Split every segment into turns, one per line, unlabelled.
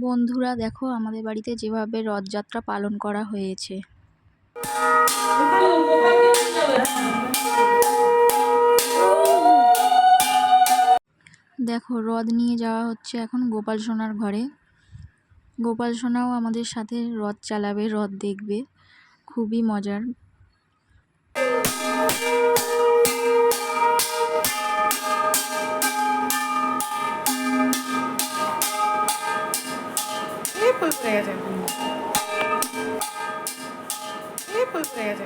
বন্ধুরা, দেখো আমাদের বাড়িতে যেভাবে রথযাত্রা পালন করা হয়েছে। দেখো, রথ নিয়ে যাওয়া হচ্ছে এখন গোপাল সোনার ঘরে। গোপাল সোনাও আমাদের সাথে রথ চালাবে, রথ দেখবে। খুবই মজার।
এই ফুল পড়ে গেছে। এই ফুল পড়ে গেছে।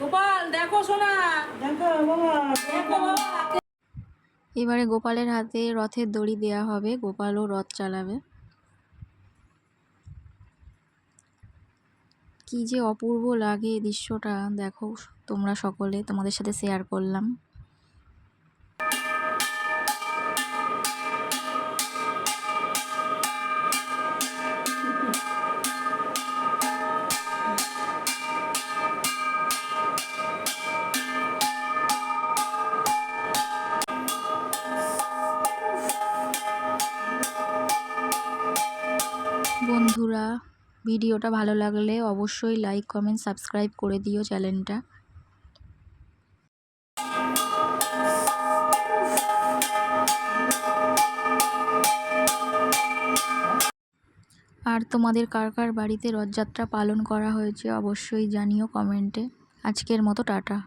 গোপাল দেখো সোনা।
দেখো বাবা
দেখো বাবা
এবারে গোপালের হাতে রথের দড়ি দেয়া হবে। গোপালও রথ চালাবে। কি যে অপূর্ব লাগে দৃশ্যটা। দেখো তোমরা সকলে তোমাদের সাথে শেয়ার করলাম। বন্ধুরা, ভিডিওটা ভালো লাগলে অবশ্যই লাইক কমেন্ট সাবস্ক্রাইব করে দিও চ্যানেলটা। আর তোমাদের কার কার বাড়িতে রথযাত্রা পালন করা হয়েছে অবশ্যই জানিও কমেন্টে। আজকের মতো টাটা।